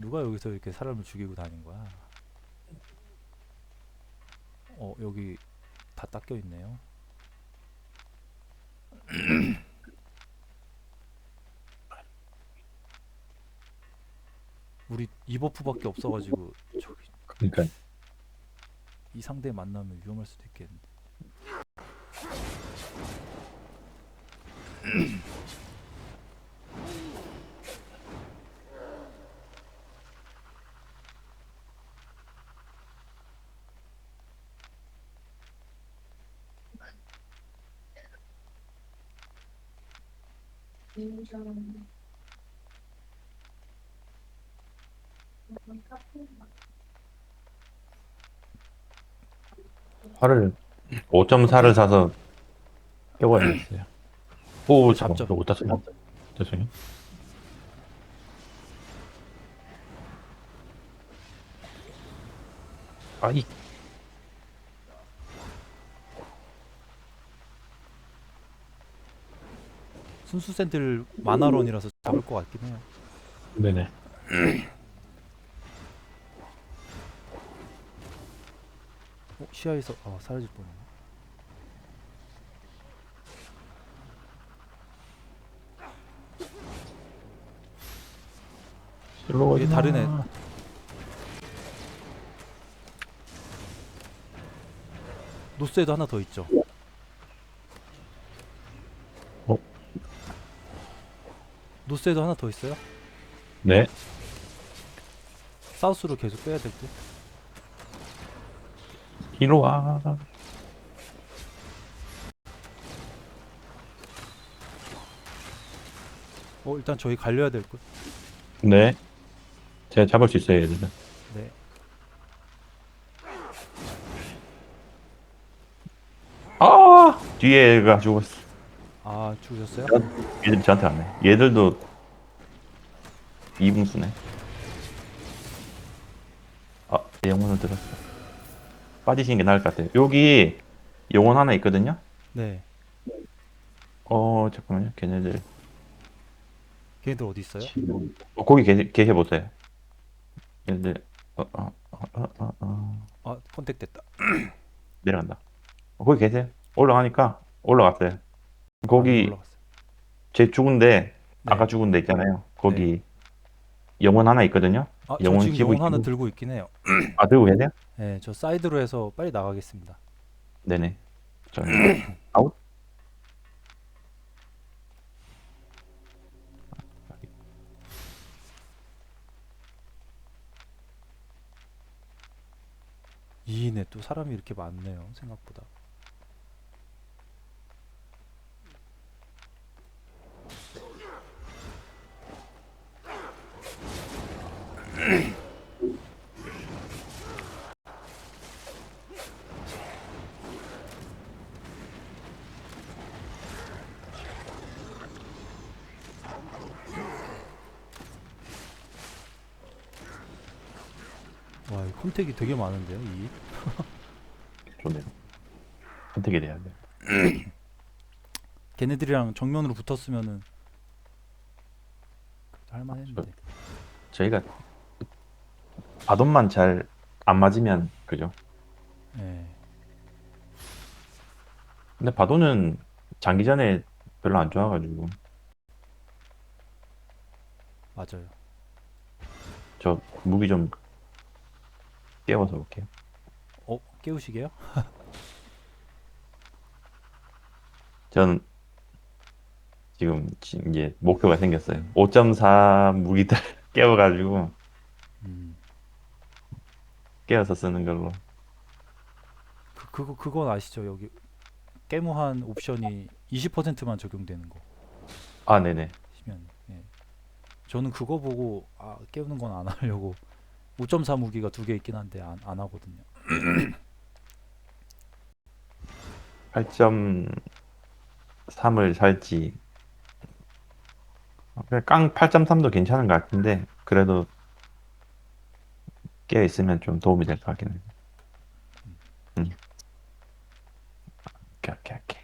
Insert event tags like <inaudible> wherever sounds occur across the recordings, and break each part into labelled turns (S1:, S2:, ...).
S1: 누가 여기서 이렇게 사람을 죽이고 다닌 거야? 어, 여기 다 닦여 있네요. <clears throat> 우리 이버프밖에 없어가지고 저기
S2: 그러니까
S1: 이 상대 만나면 위험할 수도 있겠는데. <clears throat>
S2: 화를 5.4를 사서 깨워야겠어요. 오,
S1: 잡죠.
S2: 못 땄어요. 죄송해요. 아 이,
S1: 순수 샌들 마나론이라서 잡을 것 같긴 해요.
S2: 네네.
S1: 어, 시야에서 아, 사라질 뻔했네.
S2: 일로 오지 마.
S1: 애. 노스에도 하나 더 있죠. 노스에도 하나 더 있어요.
S2: 네.
S1: 사우스로 계속 빼야 될 듯.
S2: 이리 와.
S1: 어 일단 저희 갈려야 될 듯.
S2: 네. 제가 잡을 수 있어요, 얘들은.
S1: 네.
S2: 아! 뒤에가 죽었어.
S1: 아 죽으셨어요?
S2: 얘들 저한테 왔네. 얘들도 이분수네. 아, 내 영혼을 들었어. 빠지시는 게 나을 것 같아요. 여기 영혼 하나 있거든요.
S1: 네.
S2: 어, 잠깐만요. 걔네들.
S1: 걔네들 어디 있어요?
S2: 어, 거기 계, 계셔 보세요. 얘네들. 어, 어, 어, 어, 어, 어.
S1: 아 컨택 됐다. <clears throat>
S2: 내려간다. 어, 거기 계세요. 올라가니까 올라갔어요. 거기
S1: 아, 올라갔어요.
S2: 제 죽은데
S1: 네.
S2: 아까 죽은 데 있잖아요. 거기 영혼 하나 있거든요.
S1: 아, 저
S2: 영혼
S1: 지금 영혼 하나
S2: 있고.
S1: 들고 있긴 해요. <clears throat>
S2: 아 들고 계세요?
S1: 네, 저 사이드로 해서 빨리 나가겠습니다.
S2: 네네. 저 <clears throat> 아웃.
S1: 이인에 또 사람이 이렇게 많네요. 생각보다. 와, 이 컨택이 되게 많은데요, 이.
S2: 좋네요. 선택이 돼야 돼. <clears throat>
S1: 걔네들이랑 정면으로 붙었으면은 그래도 할만했는데.
S2: 저희가 바돈만 잘 안 맞으면 그죠?
S1: 예.
S2: 근데 바돈은 장기전에 별로 안 좋아가지고
S1: 맞아요.
S2: 저 무기 좀 깨워서 올게요.
S1: 어, 깨우시게요? <laughs>
S2: 전 지금 지- 이제 목표가 생겼어요. 5.4 무기들 <laughs> 깨워가지고
S1: 음.
S2: 깨워서 쓰는 걸로.
S1: 그 그거 그건 아시죠? 여기 깨무한 옵션이 20%만 적용되는 거.
S2: 아 네네.
S1: 시면. 예. 저는 그거 보고 아, 깨우는 건 안 하려고 <laughs> 5.4 무기가 두 개 있긴 한데 안, 안 하거든요. <clears throat>
S2: 8.3을 살지. 깡 8.3도 괜찮은 것 같은데 그래도 깨어 있으면 좀 도움이 될 것 같긴 해요. 음. 오케이 오케이 오케이.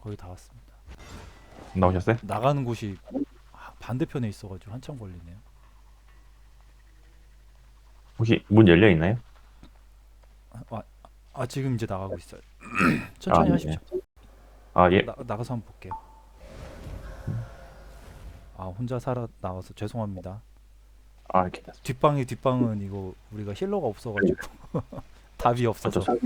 S1: 거의 다 왔습니다.
S2: 나오셨어요?
S1: 나가는 곳이 아, 반대편에 있어가지고 한참 걸리네요.
S2: 혹시 문 열려 있나요?
S1: 아, 아 지금 이제 나가고 있어요. <clears throat> 천천히
S2: 네.
S1: 하십시오.
S2: 아 예.
S1: 나, 나가서 한번 볼게요. 아 혼자 살아 나와서 죄송합니다.
S2: 아 괜찮습니다.
S1: 뒷방이 뒷방은 이거 우리가 힐러가 없어가지고 <laughs> 답이 없어서
S2: 수